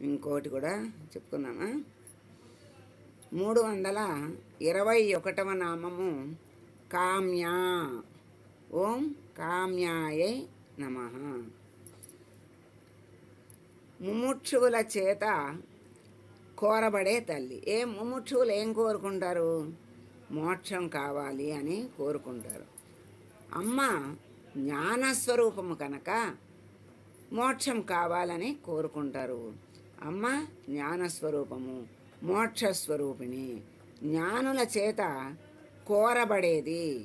ఇంకోటి కూడా చెప్పుకుందామా? మూడు వందల ఇరవై ఒకటవ నామము కామ్యా. ఓం కామ్యాయే నమ. ముముక్షువుల చేత కోరబడే తల్లి. ఏ ముముక్షువులు ఏం కోరుకుంటారు? మోక్షం కావాలి అని కోరుకుంటారు. అమ్మ జ్ఞానస్వరూపము కనుక మోక్షం కావాలని కోరుకుంటారు. అమ్మ జ్ఞానస్వరూపము మోక్షస్వరూపిణి. జ్ఞానుల చేత కోరబడేది.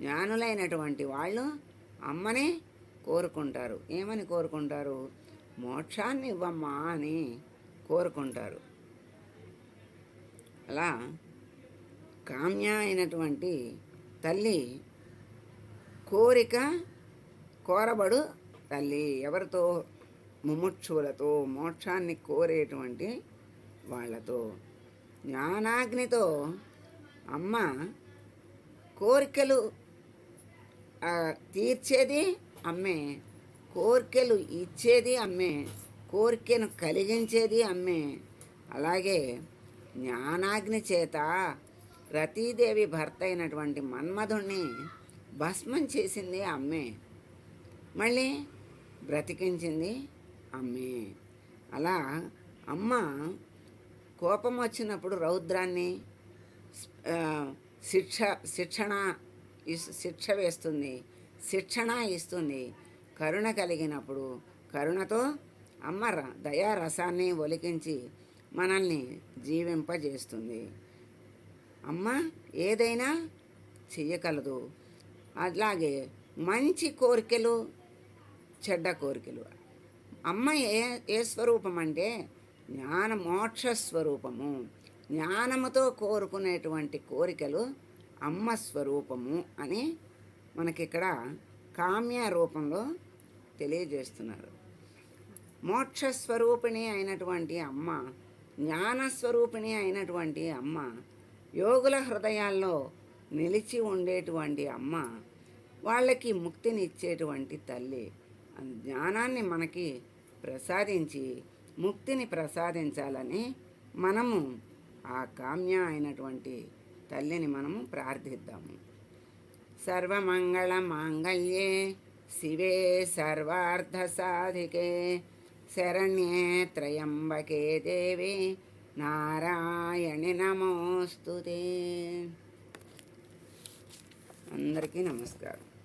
జ్ఞానులైనటువంటి వాళ్ళు అమ్మనే కోరుకుంటారు. ఏమని కోరుకుంటారు? మోక్షాన్ని ఇవ్వమ్మా అని కోరుకుంటారు. అలా కామ్య అయినటువంటి తల్లి కోరిక కోరబడు తల్లి. ఎవరితో ముముక్షువులతో మోక్షాన్ని కోరేటువంటి వాళ్ళతో జ్ఞానాగ్నితో అమ్మ కోరికలు తీర్చేది అమ్మే కోరికలు ఇచ్చేది అమ్మే కోరికను కలిగించేది అమ్మే. అలాగే జ్ఞానాగ్ని చేత రతీదేవి భర్త అయినటువంటి మన్మధుణ్ణి భస్మం చేసింది అమ్మే. మళ్ళీ బ్రతికించింది అమ్మే. అలా అమ్మ కోపం వచ్చినప్పుడు రౌద్రాన్ని శిక్ష శిక్షణ శిక్ష వేస్తుంది. శిక్షణ ఇస్తుంది. కరుణ కలిగినప్పుడు కరుణతో అమ్మ ర- రసాన్ని ఒలికించి మనల్ని జీవింపజేస్తుంది. అమ్మ ఏదైనా చెయ్యగలదు. అలాగే మంచి కోరికలు చెడ్డ కోరికలు అమ్మ ఏ ఏ స్వరూపం అంటే జ్ఞాన మోక్ష స్వరూపము జ్ఞానముతో కోరుకునేటువంటి కోరికలు అమ్మ స్వరూపము అని మనకిక్కడ కామ్య రూపంలో తెలియజేస్తున్నారు. మోక్ష స్వరూపిణి అయినటువంటి అమ్మ జ్ఞానస్వరూపిణి అయినటువంటి అమ్మ యోగుల హృదయాల్లో నిలిచి ఉండేటువంటి అమ్మ వాళ్ళకి ముక్తిని ఇచ్చేటువంటి తల్లి. జ్ఞానాన్ని మనకి ప్రసాదించి ముక్తిని ప్రసాదించాలని మనము ఆ కామ్య అయినటువంటి తల్లిని మనము ప్రార్థిద్దాము. సర్వమంగళ మాంగళ్యే శివే సర్వార్థ సాధికే శరణ్యే త్రయంబకే దేవి నారాయణి నమోస్తుతే. అందరికీ నమస్కారం.